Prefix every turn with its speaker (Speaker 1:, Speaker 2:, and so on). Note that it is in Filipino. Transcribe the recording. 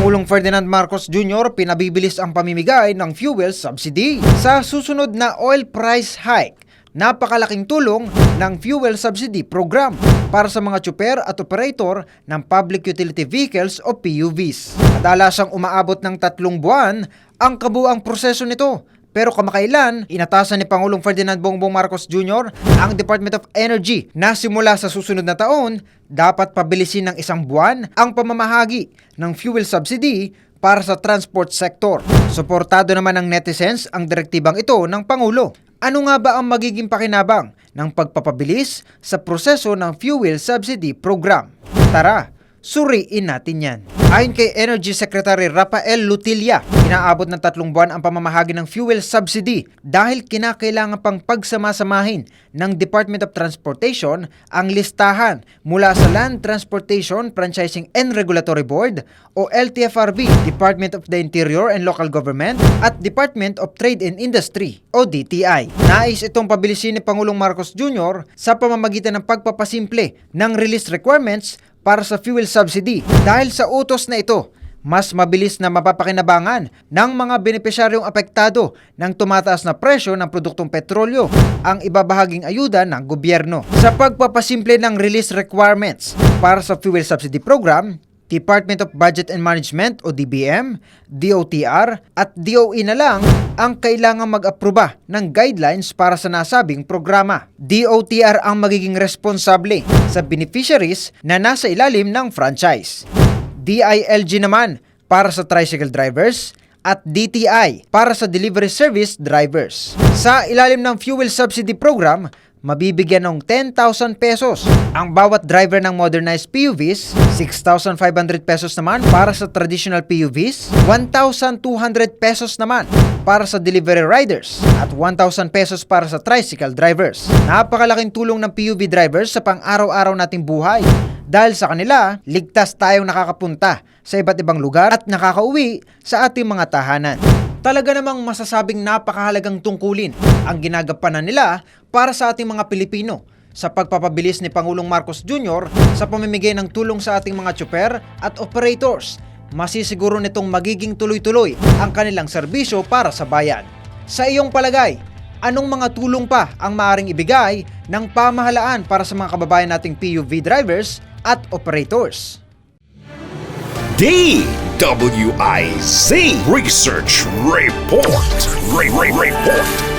Speaker 1: Pangulong Ferdinand Marcos Jr. pinabibilis ang pamimigay ng fuel subsidy. Sa susunod na oil price hike, napakalaking tulong ng fuel subsidy program para sa mga tsuper at operator ng public utility vehicles o PUVs. Kadalasang umaabot ng tatlong buwan ang kabuang proseso nito. Pero kamakailan, inatasan ni Pangulong Ferdinand Bongbong Marcos Jr. ang Department of Energy na simula sa susunod na taon, dapat pabilisin ng isang buwan ang pamamahagi ng fuel subsidy para sa transport sector. Suportado naman ng netizens ang direktibang ito ng Pangulo. Ano nga ba ang magiging pakinabang ng pagpapabilis sa proseso ng fuel subsidy program? Tara, suriin natin yan. Ayon kay Energy Secretary Rafael Lutilla, inaabot ng tatlong buwan ang pamamahagi ng fuel subsidy dahil kinakailangan pang pagsamasamahin ng Department of Transportation ang listahan mula sa Land Transportation Franchising and Regulatory Board o LTFRB, Department of the Interior and Local Government at Department of Trade and Industry o DTI. Nais itong pabilisin ni Pangulong Marcos Jr. sa pamamagitan ng pagpapasimple ng release requirements para sa fuel subsidy dahil sa utos na ito mas mabilis na mapapakinabangan ng mga benepisyaryong apektado ng tumataas na presyo ng produktong petrolyo ang ibabahaging ayuda ng gobyerno. Sa pagpapasimple ng release requirements para sa fuel subsidy program, Department of Budget and Management o DBM, DOTR at DOE na lang ang kailangang mag-aproba ng guidelines para sa nasabing programa. DOTR ang magiging responsable sa beneficiaries na nasa ilalim ng franchise. DILG naman para sa tricycle drivers at DTI para sa delivery service drivers. Sa ilalim ng fuel subsidy program, mabibigyan ng 10,000 pesos ang bawat driver ng modernized PUVs, 6,500 pesos naman para sa traditional PUVs, 1,200 pesos naman para sa delivery riders at 1,000 pesos para sa tricycle drivers. Napakalaking tulong ng PUV drivers sa pang-araw-araw nating buhay dahil sa kanila, ligtas tayong nakakapunta sa iba't ibang lugar at nakakauwi sa ating mga tahanan. Talaga namang masasabing napakahalagang tungkulin ang ginagampanan nila para sa ating mga Pilipino sa pagpapabilis ni Pangulong Marcos Jr. sa pamimigay ng tulong sa ating mga tsuper at operators. Masisiguro nitong magiging tuloy-tuloy ang kanilang serbisyo para sa bayan. Sa iyong palagay, anong mga tulong pa ang maaring ibigay ng pamahalaan para sa mga kababayan nating PUV drivers at operators?
Speaker 2: WIZ Research Report. Ray Report.